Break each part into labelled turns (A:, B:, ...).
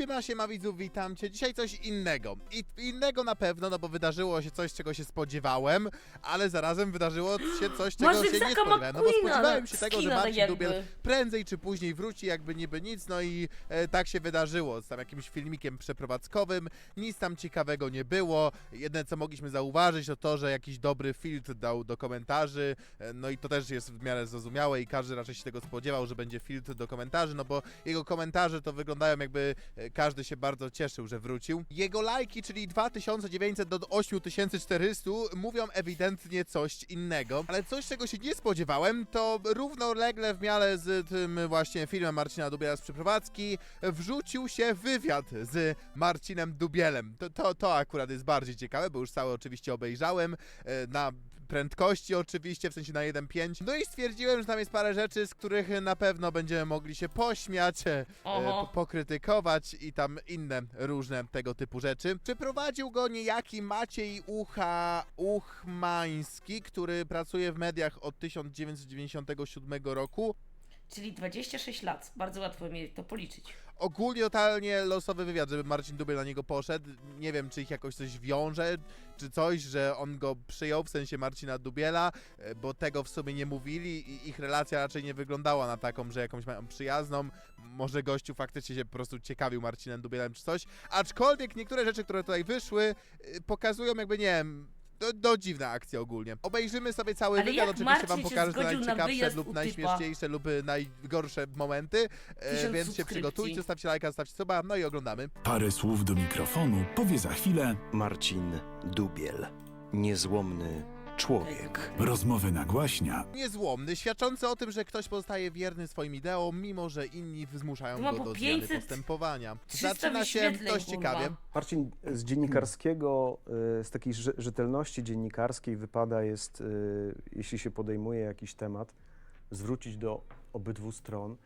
A: siema, siema widzów, witam cię. Dzisiaj coś innego. I innego na pewno, no bo wydarzyło się coś, czego się spodziewałem, ale zarazem wydarzyło się coś, czego
B: Może
A: się nie
B: Zaka
A: spodziewałem. No bo
B: McQueena,
A: spodziewałem się tego, że
B: skina tak
A: Marcin
B: jakby.
A: Dubiel prędzej czy później wróci, jakby niby nic, no i e, tak się wydarzyło. Z tam jakimś filmikiem przeprowadzkowym, nic tam ciekawego nie było. Jedyne, co mogliśmy zauważyć, to to, że jakiś dobry filtr dał do komentarzy, e, no i to też jest w miarę zrozumiałe i każdy raczej się tego spodziewał, że będzie filtr do komentarzy, no bo jego komentarze to wyglądają jakby e, każdy się bardzo cieszył, że wrócił. Jego lajki, czyli 2900 do 8400 mówią ewidentnie coś innego, ale coś, czego się nie spodziewałem, to równolegle w miarę z tym właśnie filmem Marcina Dubiela z przeprowadzki wrzucił się wywiad z Marcinem Dubielem. To, to, to akurat jest bardziej ciekawe, bo już cały oczywiście obejrzałem e, na prędkości oczywiście, w sensie na 1.5. No i stwierdziłem, że tam jest parę rzeczy, z których na pewno będziemy mogli się pośmiać, e, po- pokrytykować i tam inne różne tego typu rzeczy. Przeprowadził go niejaki Maciej Ucha Uchmański, który pracuje w mediach od 1997 roku.
B: Czyli 26 lat. Bardzo łatwo mi to policzyć.
A: Ogólnie totalnie losowy wywiad, żeby Marcin Dubiel na niego poszedł. Nie wiem, czy ich jakoś coś wiąże, czy coś, że on go przyjął, w sensie Marcina Dubiela, e, bo tego w sumie nie mówili i ich relacja raczej nie wyglądała na taką, że jakąś mają przyjazną. Może gościu faktycznie się po prostu ciekawił Marcinem Dubielem czy coś. Aczkolwiek niektóre rzeczy, które tutaj wyszły, e, pokazują jakby, nie wiem, no, no dziwna akcja ogólnie. Obejrzymy sobie cały
B: Ale
A: wywiad,
B: jak
A: oczywiście wam
B: Marcin się
A: pokażę
B: zgodził na
A: najciekawsze
B: wyjazd
A: lub
B: typa?
A: najśmieszniejsze lub e, najgorsze momenty, e,
B: Tysiąc
A: więc się
B: subskrypcji.
A: przygotujcie, zostawcie lajka, zostawcie suba, no i oglądamy.
C: Parę słów do mikrofonu powie za chwilę
D: Marcin Dubiel. Niezłomny człowiek.
C: rozmowę nagłaśnia
A: Niezłomny, świadczący o tym, że ktoś pozostaje wierny swoim ideom, mimo że inni zmuszają
B: To ma
A: go
B: po
A: do zmiany
B: 500
A: postępowania.
B: 300
A: Zaczyna się
B: wyświetleń,
A: dość
B: kurwa.
A: ciekawie.
E: Marcin, z dziennikarskiego, y, z takiej rze- rzetelności dziennikarskiej wypada jest, y, jeśli się podejmuje jakiś temat, zwrócić do obydwu stron.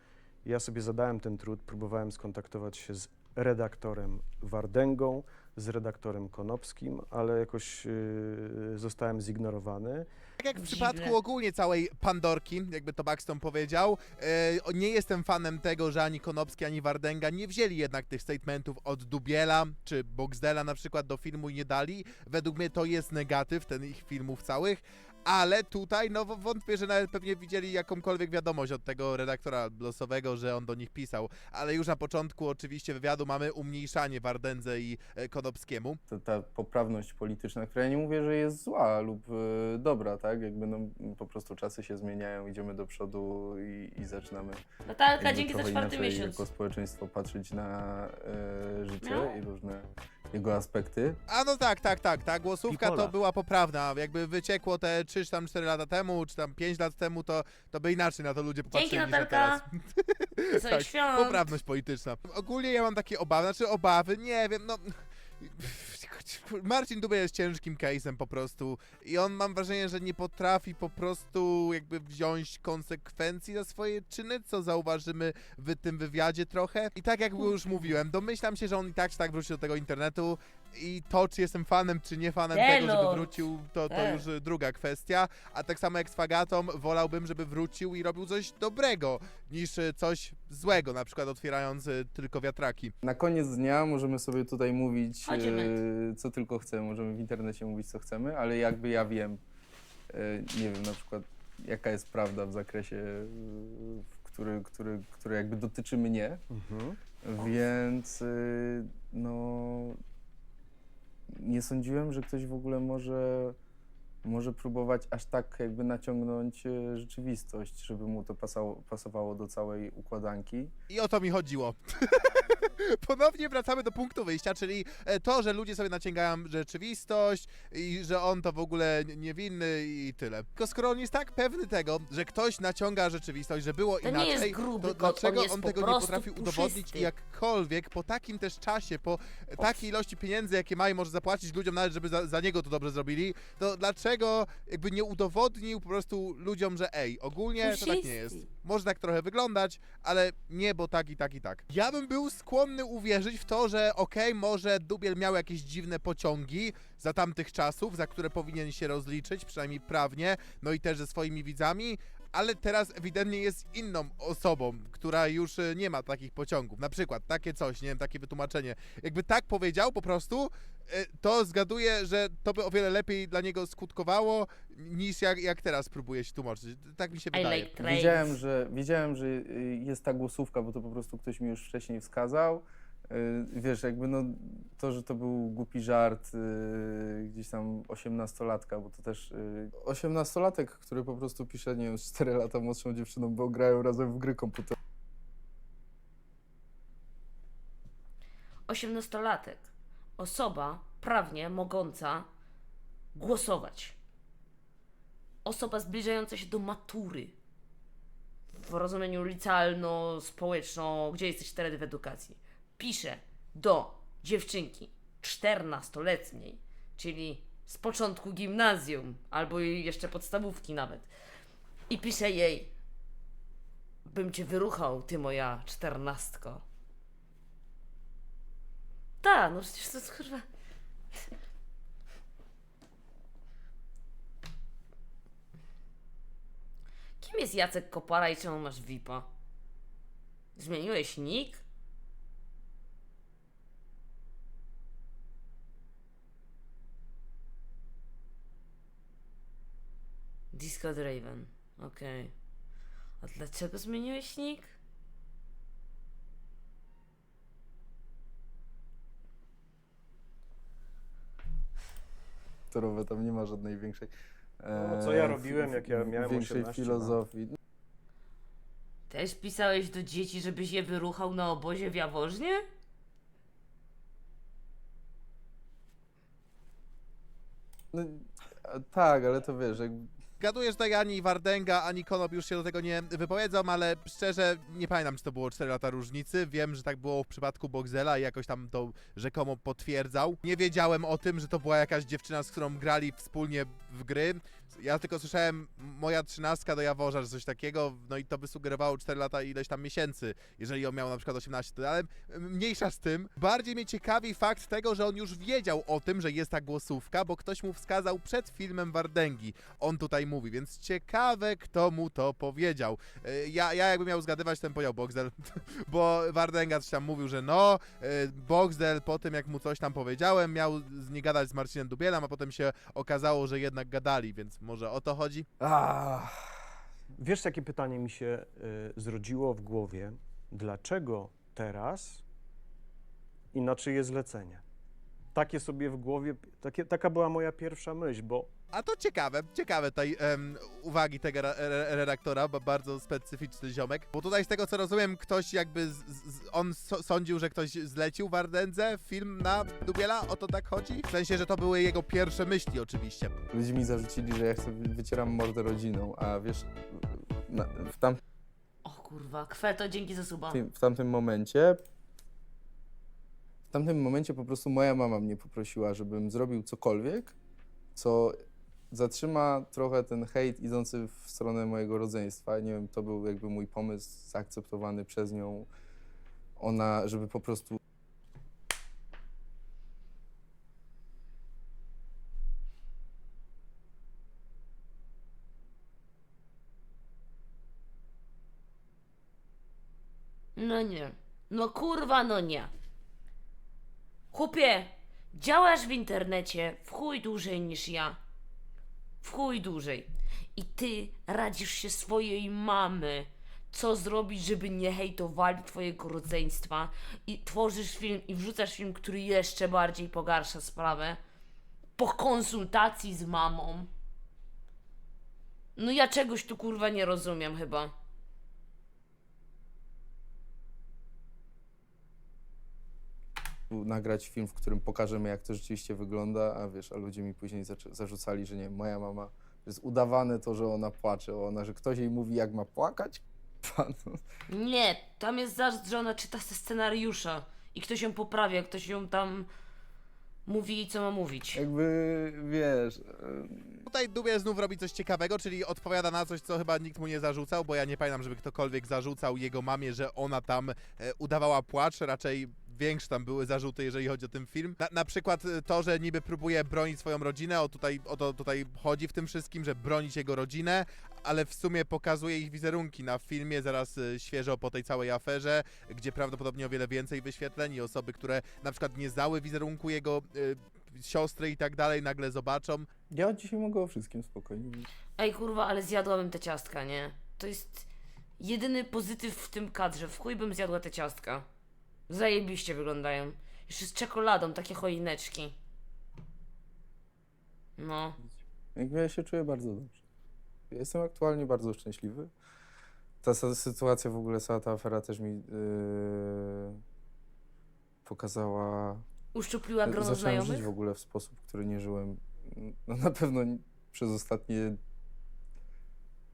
E: Ja sobie zadałem ten trud, próbowałem skontaktować się z redaktorem Wardęgą, z redaktorem Konopskim, ale jakoś y, zostałem zignorowany.
A: Tak jak w
B: Dziwne.
A: przypadku ogólnie całej Pandorki, jakby to Buxton powiedział, e, nie jestem fanem tego, że ani Konopski, ani Wardęga nie wzięli jednak tych statementów od Dubiela czy Boxdela na przykład do filmu i nie dali. Według mnie to jest negatyw ten ich filmów całych, ale tutaj no wątpię, że nawet pewnie widzieli jakąkolwiek wiadomość od tego redaktora losowego, że on do nich pisał. Ale już na początku oczywiście wywiadu mamy umniejszanie Wardędze i e, Konopskiemu.
F: ta, ta poprawność polityczna, która ja nie mówię, że jest zła lub e, dobra, tak? Jakby no, po prostu czasy się zmieniają, idziemy do przodu i, i zaczynamy
B: Natalka,
F: jakby
B: dzięki za czwarty miesiąc.
F: jako społeczeństwo patrzeć na e, życie
B: Miau.
F: i różne jego aspekty.
A: A no tak, tak, tak, ta głosówka to była poprawna. Jakby wyciekło te 3 czy tam 4 lata temu, czy tam 5 lat temu, to, to by inaczej na to ludzie popatrzyli
B: Dzięki
A: niż na
B: Natalka.
A: teraz.
B: Wesołych
A: tak,
B: świąt.
A: poprawność polityczna. Ogólnie ja mam takie obawy, znaczy obawy, nie wiem, no... Marcin Dubiel jest ciężkim case'em po prostu i on mam wrażenie, że nie potrafi po prostu jakby wziąć konsekwencji za swoje czyny, co zauważymy w tym wywiadzie trochę. I tak jak już mówiłem, domyślam się, że on i tak czy tak wróci do tego internetu i to, czy jestem fanem, czy nie fanem tego, żeby
B: Delord.
A: wrócił, to, to
B: Tak.
A: już druga kwestia. A tak samo jak z Fagatą, wolałbym, żeby wrócił i robił coś dobrego, niż y, coś złego, na przykład otwierając y, tylko wiatraki.
F: Na koniec dnia możemy sobie tutaj mówić,
B: Chodzimy.
F: E, co tylko chcemy, możemy w internecie mówić, co chcemy, ale jakby ja wiem, e, nie wiem, na przykład jaka jest prawda w zakresie, e, który, który, który jakby dotyczy mnie,
E: Mhm.
F: Więc y, no nie sądziłem, że ktoś w ogóle może, może próbować aż tak jakby naciągnąć y, rzeczywistość, żeby mu to pasało, pasowało do całej układanki.
A: I o to mi chodziło. Ponownie wracamy do punktu wyjścia, czyli e, to, że ludzie sobie naciągają rzeczywistość i że on to w ogóle n- niewinny i tyle. Tylko skoro on jest tak pewny tego, że ktoś naciąga rzeczywistość, że było
B: To nie
A: inaczej,
B: jest gruby
A: to
B: kot,
A: dlaczego
B: on jest
A: on
B: po
A: tego nie
B: prostu
A: potrafił udowodnić
B: puszysty.
A: i jakkolwiek po takim też czasie, po e, takiej ilości pieniędzy, jakie ma i może zapłacić ludziom nawet, żeby za, za niego to dobrze zrobili, to dlaczego jakby nie udowodnił po prostu ludziom, że ej, ogólnie to tak nie jest. Może tak trochę wyglądać, ale nie, bo tak i tak i tak. Ja bym był skłonny uwierzyć w to, że okej, może Dubiel miał jakieś dziwne pociągi za tamtych czasów, za które powinien się rozliczyć, przynajmniej prawnie, no i też ze swoimi widzami, ale teraz ewidentnie jest inną osobą, która już e, nie ma takich pociągów. Na przykład takie coś, nie wiem, takie wytłumaczenie. Jakby tak powiedział po prostu, e, to zgaduję, że to by o wiele lepiej dla niego skutkowało, niż jak, jak teraz próbuje się tłumaczyć. Tak mi się
B: I
A: wydaje.
B: like trains.
F: Wiedziałem, że, wiedziałem, że y, jest ta głosówka, bo to po prostu ktoś mi już wcześniej wskazał. Y, Wiesz, jakby no to, że to był głupi żart y, gdzieś tam osiemnastolatka, bo to też y, osiemnastolatek, który po prostu pisze, nie wiem, z 4 lata młodszą dziewczyną, bo grają razem w gry komputerowe.
B: Osiemnastolatek. Osoba prawnie mogąca głosować. Osoba zbliżająca się do matury. W rozumieniu licealno-społeczno, gdzie jesteś wtedy w edukacji. Pisze do dziewczynki 14-letniej, czyli z początku gimnazjum, albo jeszcze podstawówki nawet. I pisze jej, bym cię wyruchał, ty moja czternastko. Tak, no przecież to jest kurwa. Kim jest Jacek Kopara i czemu masz VIPa? Zmieniłeś nick? Disco Draven, okej. A dlaczego zmieniłeś nick?
F: komputerowe, tam nie ma żadnej większej.
E: No, co ja
F: e,
E: robiłem, jak ja miałem
F: Większej
E: 18 lat?
F: filozofii.
B: Też pisałeś do dzieci, żebyś je wyruchał na obozie w Jaworznie?
F: No, a, tak, ale to wiesz, jak
A: Gaduję, że tutaj ani Wardenga, ani Konop już się do tego nie wypowiedzą, ale szczerze nie pamiętam, czy to było 4 lata różnicy. Wiem, że tak było w przypadku Boxela i jakoś tam to rzekomo potwierdzał. Nie wiedziałem o tym, że to była jakaś dziewczyna, z którą grali wspólnie w gry. Ja tylko słyszałem moja trzynastka do Jaworza, że coś takiego, no i to by sugerowało 4 lata i ileś tam miesięcy, jeżeli on miał na przykład 18, ale mniejsza z tym. Bardziej mnie ciekawi fakt tego, że on już wiedział o tym, że jest ta głosówka, bo ktoś mu wskazał przed filmem Wardęgi. On tutaj mówi, więc ciekawe, kto mu to powiedział. E, Ja, ja jakbym miał zgadywać, ten powiedział Boxdel, bo Wardęga coś tam mówił, że no, e, Boxdel po tym, jak mu coś tam powiedziałem, miał nie gadać z Marcinem Dubielem, a potem się okazało, że jednak gadali, więc może o to chodzi?
F: Ah,
E: Wiesz, jakie pytanie mi się y, zrodziło w głowie? Dlaczego teraz inaczej jest zlecenie? Takie sobie w głowie, takie, taka była moja pierwsza myśl, bo
A: A to ciekawe, ciekawe tej em, uwagi tego re- re- redaktora, bo bardzo specyficzny ziomek. Bo tutaj z tego co rozumiem, ktoś jakby, z, z, on so, sądził, że ktoś zlecił Wardędze film na Dubiela, o to tak chodzi? W sensie, że to były jego pierwsze myśli oczywiście.
F: ludzie mi zarzucili, że ja chcę wycieram mordę rodziną, a wiesz, na, w, tam,
B: O kurwa, kweto, dzięki za suba.
F: tym, w tamtym momencie w tamtym momencie po prostu moja mama mnie poprosiła, żebym zrobił cokolwiek, co zatrzyma trochę ten hejt idący w stronę mojego rodzeństwa. Nie wiem, to był jakby mój pomysł zaakceptowany przez nią. Ona, żeby po prostu
B: No nie. No kurwa, no nie. Chłopie, działasz w internecie w chuj dłużej niż ja. W chuj dłużej. I ty radzisz się swojej mamy, co zrobić, żeby nie hejtowali twojego rodzeństwa. I tworzysz film i wrzucasz film, który jeszcze bardziej pogarsza sprawę. Po konsultacji z mamą. No ja czegoś tu kurwa nie rozumiem chyba.
F: Nagrać film, w którym pokażemy, jak to rzeczywiście wygląda, a wiesz, a ludzie mi później zarzucali, że nie, moja mama jest udawane to, że ona płacze, ona, że ktoś jej mówi, jak ma płakać. Pan,
B: Nie, tam jest zarzut, że ona czyta ze scenariusza i ktoś ją poprawia, ktoś ją tam mówi co ma mówić.
F: jakby, wiesz, e,
A: Tutaj Dubiel znów robi coś ciekawego, czyli odpowiada na coś, co chyba nikt mu nie zarzucał, bo ja nie pamiętam, żeby ktokolwiek zarzucał jego mamie, że ona tam e, udawała płacz, raczej większe tam były zarzuty, jeżeli chodzi o ten film. Na, na przykład y, to, że niby próbuje bronić swoją rodzinę, o, tutaj, o to tutaj chodzi w tym wszystkim, że bronić jego rodzinę, ale w sumie pokazuje ich wizerunki na filmie zaraz y, świeżo po tej całej aferze, gdzie prawdopodobnie o wiele więcej wyświetleń i osoby, które na przykład nie znały wizerunku jego y, siostry i tak dalej, nagle zobaczą.
F: Ja dzisiaj mogę o wszystkim spokojnie.
B: Ej kurwa, ale zjadłabym te ciastka, nie? To jest jedyny pozytyw w tym kadrze. W chuj bym zjadła te ciastka. Zajebiście wyglądają. Jeszcze z czekoladą, takie choineczki. No.
F: Jakby ja się czuję bardzo dobrze. Jestem aktualnie bardzo szczęśliwy. Ta sa- sytuacja w ogóle, cała ta afera też mi yy, pokazała...
B: Uszczupliła grono
F: Zacząłem
B: znajomych?
F: żyć w ogóle w sposób, który nie żyłem no na pewno n- przez ostatnie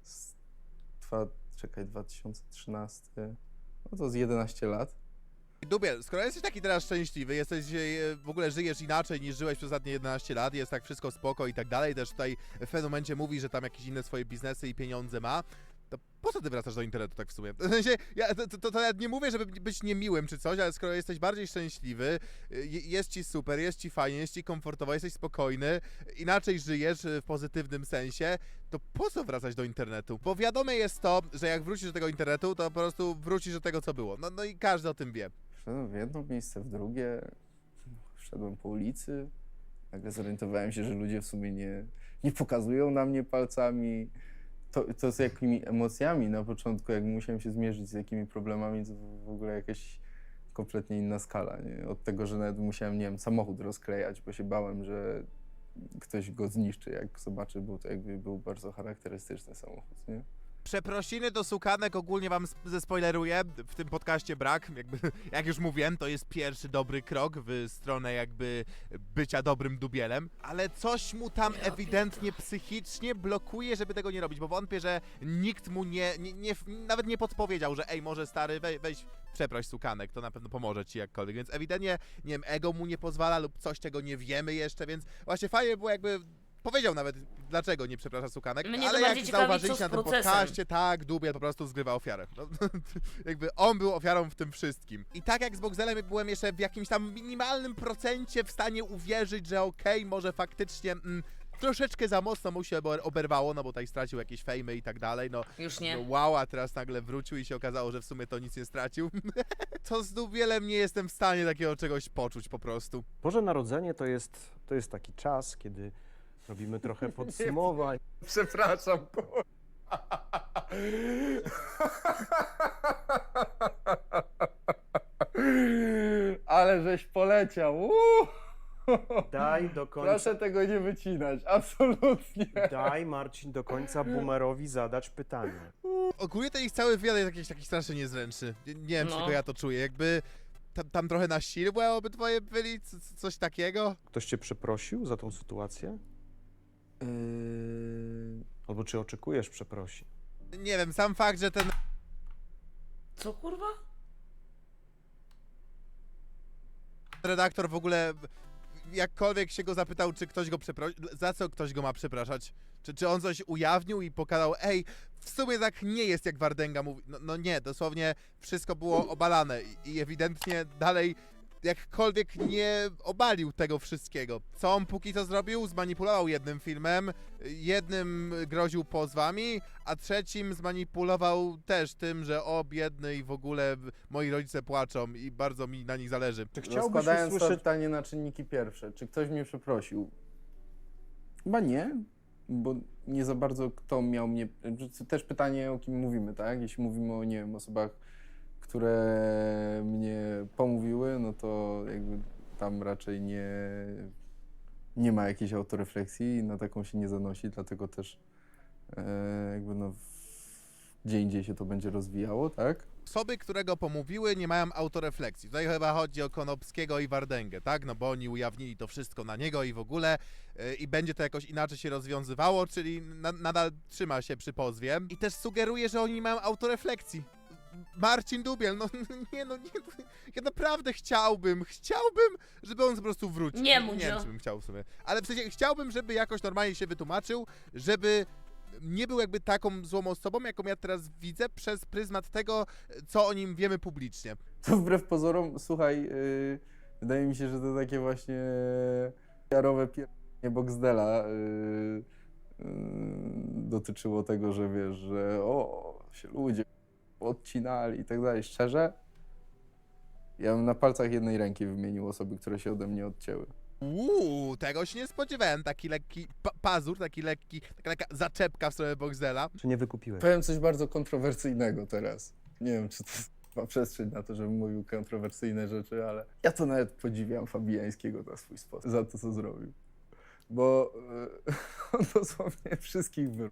F: z dwa, czekaj, 2013, no to z 11 lat.
A: Dubiel, skoro jesteś taki teraz szczęśliwy, jesteś, e, w ogóle żyjesz inaczej niż żyłeś przez ostatnie 11 lat, jest tak wszystko spoko i tak dalej, też tutaj w pewnym momencie mówi, że tam jakieś inne swoje biznesy i pieniądze ma, to po co ty wracasz do internetu tak w sumie? W sensie, ja, to, to, to ja nie mówię, żeby być niemiłym czy coś, ale skoro jesteś bardziej szczęśliwy, jest ci super, jest ci fajnie, jest ci komfortowo, jesteś spokojny, inaczej żyjesz y, w pozytywnym sensie, to po co wracać do internetu? Bo wiadome jest to, że jak wrócisz do tego internetu, to po prostu wrócisz do tego, co było. No, no i każdy o tym wie.
F: Wszedłem w jedno miejsce, w drugie, szedłem po ulicy, nagle zorientowałem się, że ludzie w sumie nie, nie pokazują na mnie palcami. To, to z jakimi emocjami na początku, jak musiałem się zmierzyć z jakimi problemami, to w ogóle jakaś kompletnie inna skala. Nie? Od tego, że nawet musiałem, nie wiem, samochód rozklejać, bo się bałem, że ktoś go zniszczy, jak zobaczy, bo to jakby był bardzo charakterystyczny samochód. Nie?
A: Przeprosiny do sukanek ogólnie wam sp- zespoileruję, w tym podcaście brak, jakby, jak już mówiłem, to jest pierwszy dobry krok w stronę jakby bycia dobrym dubielem, ale coś mu tam ewidentnie psychicznie blokuje, żeby tego nie robić, bo wątpię, że nikt mu nie, nie, nie nawet nie podpowiedział, że ej, może stary, wej, weź przeproś sukanek, to na pewno pomoże ci jakkolwiek, więc ewidentnie, nie wiem, ego mu nie pozwala lub coś, czego nie wiemy jeszcze, więc właśnie fajnie było jakby Powiedział nawet, dlaczego nie przeprasza sukanek,
B: Mnie to
A: ale
B: bardziej
A: jak
B: ciekawi,
A: zauważyliście
B: co
A: na
B: z
A: tym
B: procesem.
A: podcaście, tak, Dubiel po prostu zgrywa ofiarę. No, jakby on był ofiarą w tym wszystkim. I tak jak z Boxelem byłem jeszcze w jakimś tam minimalnym procencie w stanie uwierzyć, że okej, może faktycznie mm, troszeczkę za mocno mu się ober- oberwało, no bo tutaj stracił jakieś fejmy i tak dalej, no.
B: Już nie.
A: No wow, a teraz nagle wrócił i się okazało, że w sumie to nic nie stracił. to z Dubielem nie jestem w stanie takiego czegoś poczuć po prostu.
E: Boże Narodzenie to jest, to jest taki czas, kiedy robimy trochę podsumowań.
F: Przepraszam. Ale żeś poleciał. Uuu.
E: Daj do końca,
F: Proszę tego nie wycinać, absolutnie.
E: daj Marcin do końca boomerowi zadać pytanie.
A: Ogólnie ten ich cały wywiad jest jakiś taki strasznie niezręczny. Nie, nie wiem, czy
B: No.
A: tylko ja to czuję. Jakby tam, tam trochę na siłę obydwoje byli, c- c- coś takiego.
E: Ktoś cię przeprosił za tą sytuację?
F: Yy,
E: Albo czy oczekujesz przeprosin?
A: Nie wiem, sam fakt, że ten
B: Co kurwa?
A: redaktor w ogóle jakkolwiek się go zapytał, czy ktoś go przeprosił, za co ktoś go ma przepraszać? Czy, czy on coś ujawnił i pokazał, ej, w sumie tak nie jest, jak Wardenga mówi. No, no nie, dosłownie wszystko było obalane i, i ewidentnie dalej jakkolwiek nie obalił tego wszystkiego. Co on póki co zrobił? Zmanipulował jednym filmem, jednym groził pozwami, a trzecim zmanipulował też tym, że o biedny i w ogóle moi rodzice płaczą i bardzo mi na nich zależy.
E: Czy chciałbyś
F: Rozkładając to
E: usłyszeć...
F: pytanie na czynniki pierwsze, czy ktoś mnie przeprosił? Chyba nie, bo nie za bardzo kto miał mnie. to Też pytanie, o kim mówimy, tak? Jeśli mówimy o, nie wiem, osobach, które mnie pomówiły, no to jakby tam raczej nie, nie ma jakiejś autorefleksji i na taką się nie zanosi, dlatego też e, jakby no w, gdzie indziej się to będzie rozwijało, tak?
A: Osoby, które go pomówiły, nie mają autorefleksji. Tutaj chyba chodzi o Konopskiego i Wardęgę, tak? No bo oni ujawnili to wszystko na niego i w ogóle yy, i będzie to jakoś inaczej się rozwiązywało, czyli na, nadal trzyma się przy pozwie. I też sugeruje, że oni mają autorefleksji. Marcin Dubiel, no nie no, nie, ja naprawdę chciałbym, chciałbym, żeby on po prostu wrócił.
B: Nie,
A: Nie wiem, czy bym chciał w sumie. Ale w sensie chciałbym, żeby jakoś normalnie się wytłumaczył, żeby nie był jakby taką złą osobą, jaką ja teraz widzę przez pryzmat tego, co o nim wiemy publicznie.
F: To wbrew pozorom, słuchaj, yy, wydaje mi się, że to takie właśnie jarowe pierdolenie Boxdela yy, yy, dotyczyło tego, że wiesz, że o, się ludzie odcinali i tak dalej. Szczerze, ja bym na palcach jednej ręki wymienił osoby, które się ode mnie odcięły.
A: Uuu, tego się nie spodziewałem. Taki lekki pa pazur, taki lekki, taka lekka zaczepka w stronę Boxdela.
E: Czy nie wykupiłeś?
F: Powiem coś bardzo kontrowersyjnego teraz. Nie wiem, czy to ma przestrzeń na to, żebym mówił kontrowersyjne rzeczy, ale ja to nawet podziwiam Fabiańskiego na swój sposób, za to, co zrobił. Bo e, on dosłownie wszystkich wy...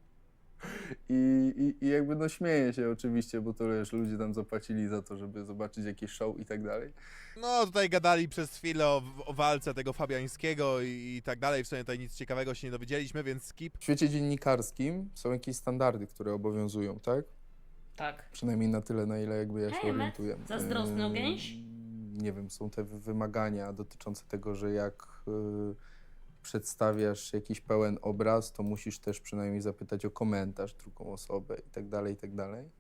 F: I, i, I jakby no śmieje się oczywiście, bo to wiesz, ludzie tam zapłacili za to, żeby zobaczyć jakieś show i tak dalej.
A: No, tutaj gadali przez chwilę o, o walce tego Fabiańskiego i, i tak dalej. W sumie tutaj nic ciekawego się nie dowiedzieliśmy, więc skip.
F: W świecie dziennikarskim są jakieś standardy, które obowiązują, tak?
B: Tak.
F: Przynajmniej na tyle, na ile jakby ja się
B: Hej, Matt,
F: orientuję.
B: zazdrosny
F: Ym,
B: gęś?
F: Nie wiem, są te wy- wymagania dotyczące tego, że jak y, przedstawiasz jakiś pełen obraz, to musisz też przynajmniej zapytać o komentarz drugą osobę i tak dalej, i tak dalej.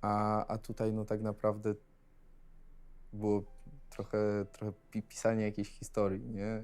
F: A, a tutaj no tak naprawdę było trochę, trochę pi- pisanie jakiejś historii, nie?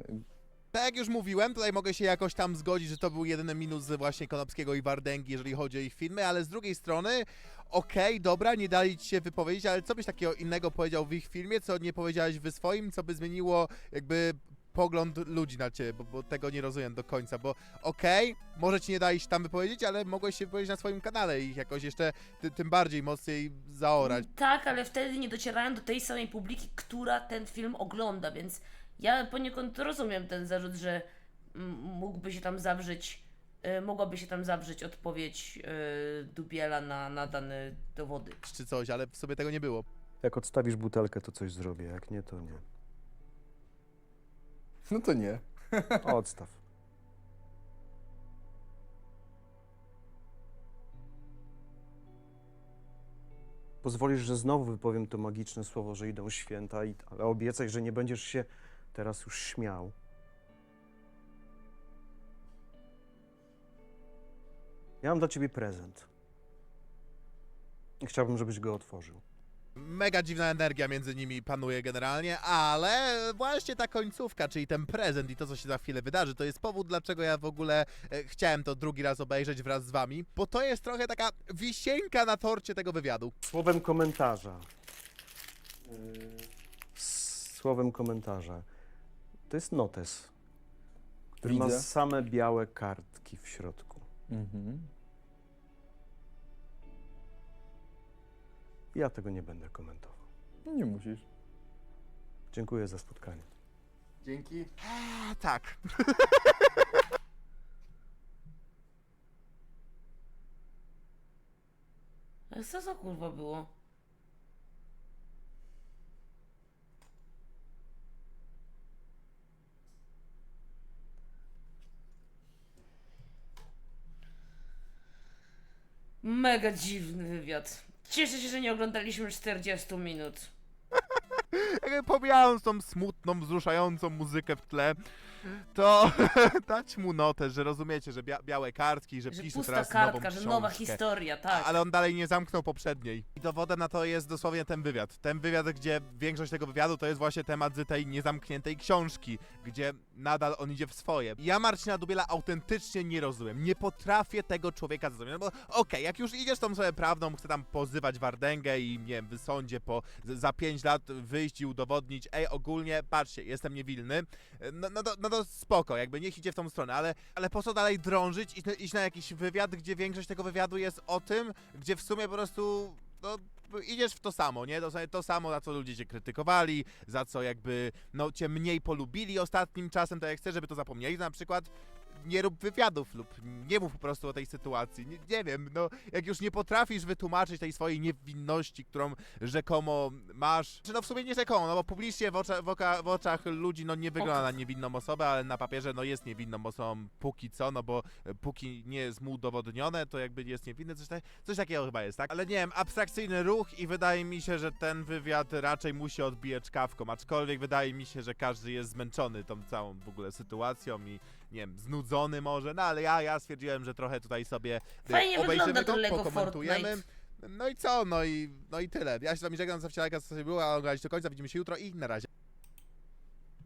A: Tak jak już mówiłem, tutaj mogę się jakoś tam zgodzić, że to był jedyny minus właśnie Konopskiego i Wardęgi, jeżeli chodzi o ich filmy, ale z drugiej strony, okej, dobra, nie dali ci się wypowiedzieć, ale co byś takiego innego powiedział w ich filmie, co nie powiedziałeś wy swoim, co by zmieniło jakby pogląd ludzi na ciebie, bo, bo tego nie rozumiem do końca, bo okej, może ci nie dali się tam wypowiedzieć, ale mogłeś się wypowiedzieć na swoim kanale i ich jakoś jeszcze ty, tym bardziej mocniej zaorać.
B: Tak, ale wtedy nie docierałem do tej samej publiki, która ten film ogląda, więc ja poniekąd rozumiem ten zarzut, że mógłby się tam zawrzeć, y, mogłaby się tam zawrzeć odpowiedź y, Dubiela na, na dane dowody.
A: czy coś, ale w sobie tego nie było.
E: Jak odstawisz butelkę, to coś zrobię, jak nie, to nie.
F: No to nie.
E: Odstaw. Pozwolisz, że znowu wypowiem to magiczne słowo, że idą święta, i, ale obiecaj, że nie będziesz się teraz już śmiał. Ja mam dla ciebie prezent. Chciałbym, żebyś go otworzył.
A: Mega dziwna energia między nimi panuje generalnie, ale właśnie ta końcówka, czyli ten prezent i to, co się za chwilę wydarzy, to jest powód, dlaczego ja w ogóle e, chciałem to drugi raz obejrzeć wraz z wami, bo to jest trochę taka wisienka na torcie tego wywiadu.
E: Słowem komentarza. Yy, Słowem komentarza. To jest notes, który ma
F: Widzę.
E: same białe kartki w środku.
F: Mhm.
E: Ja tego nie będę komentował.
F: Nie musisz.
E: Dziękuję za spotkanie.
F: Dzięki.
A: A, tak.
B: Ale co za kurwa było? Mega dziwny wywiad. Cieszę się, że nie oglądaliśmy 40 minut.
A: Jakby pomijając tą smutną, wzruszającą muzykę w tle, to dać mu notę, że rozumiecie, że bia białe kartki, że,
B: Że
A: pisze
B: pusta
A: teraz
B: kartka,
A: nową
B: że
A: książkę.
B: nowa historia, tak.
A: Ale on dalej nie zamknął poprzedniej. I dowodem na to jest dosłownie ten wywiad. Ten wywiad, gdzie większość tego wywiadu to jest właśnie temat z tej niezamkniętej książki, gdzie nadal on idzie w swoje. Ja Marcina Dubiela autentycznie nie rozumiem. Nie potrafię tego człowieka zrozumieć. No bo okej, jak już idziesz tą sobie prawdą, chce tam pozywać Wardęgę i nie wiem, w sądzie po, za 5 lat wyjść i udowodnić, ej, ogólnie, patrzcie, jestem niewinny, no, no, to, no to spoko, jakby niech idzie w tą stronę, ale, ale po co dalej drążyć i iść na jakiś wywiad, gdzie większość tego wywiadu jest o tym, gdzie w sumie po prostu, no, idziesz w to samo, nie? To, to samo, za co ludzie cię krytykowali, za co jakby, no, cię mniej polubili ostatnim czasem, to jak chcę, żeby to zapomnieli, na przykład nie rób wywiadów lub nie mów po prostu o tej sytuacji. Nie, nie wiem, no jak już nie potrafisz wytłumaczyć tej swojej niewinności, którą rzekomo masz, czy no w sumie nie rzekomo, no bo publicznie w, ocza, w, oka, w oczach ludzi no nie wygląda na niewinną osobę, ale na papierze no jest niewinną osobą póki co, no bo e, póki nie jest mu udowodnione, to jakby jest niewinny, coś, coś takiego chyba jest, tak? Ale nie wiem, abstrakcyjny ruch i wydaje mi się, że ten wywiad raczej musi odbijać kawką, aczkolwiek wydaje mi się, że każdy jest zmęczony tą całą w ogóle sytuacją i nie wiem, znudzony może, no ale ja, ja stwierdziłem, że trochę tutaj sobie y,
B: Fajnie
A: obejrzymy
B: wygląda
A: go,
B: to Lego
A: pokomentujemy.
B: Fortnite.
A: No i co, no i, no i tyle. Ja się z wami żegnam, zawsze lajka, co sobie było, a oglądać do końca, widzimy się jutro i na razie.